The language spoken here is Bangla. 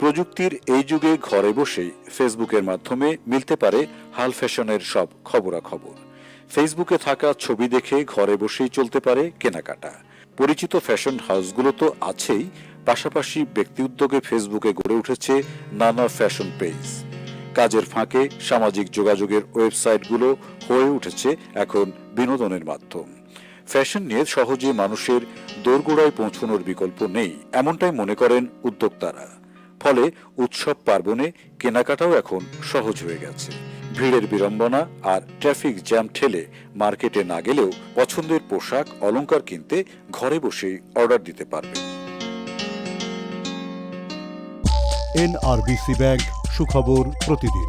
প্রযুক্তির এই যুগে ঘরে বসেই ফেসবুকের মাধ্যমে মিলতে পারে হাল ফ্যাশনের সব খবরাখবর। ফেসবুকে থাকা ছবি দেখে ঘরে বসেই চলতে পারে কেনাকাটা। পরিচিত ফ্যাশন হাউসগুলো তো আছেই, পাশাপাশি ব্যক্তি উদ্যোগে ফেসবুকে গড়ে উঠেছে নানা ফ্যাশন পেজ। কাজের ফাঁকে সামাজিক যোগাযোগের ওয়েবসাইটগুলো হয়ে উঠেছে এখন বিনোদনের মাধ্যম। ফ্যাশন নিয়ে সহজে মানুষের দোরগোড়ায় পৌঁছানোর বিকল্প নেই, এমনটাই মনে করেন উদ্যোক্তারা। ফলে উৎসব পার্বণে কেনাকাটাও এখন সহজ হয়ে গেছে। ভিড়ের বিড়ম্বনা আর ট্রাফিক জ্যাম ঠেলে মার্কেটে না গেলেও পছন্দের পোশাক অলঙ্কার কিনতে ঘরে বসেই অর্ডার দিতে পারবে। এনআরবিসি ব্যাংক, সুখবর প্রতিদিন।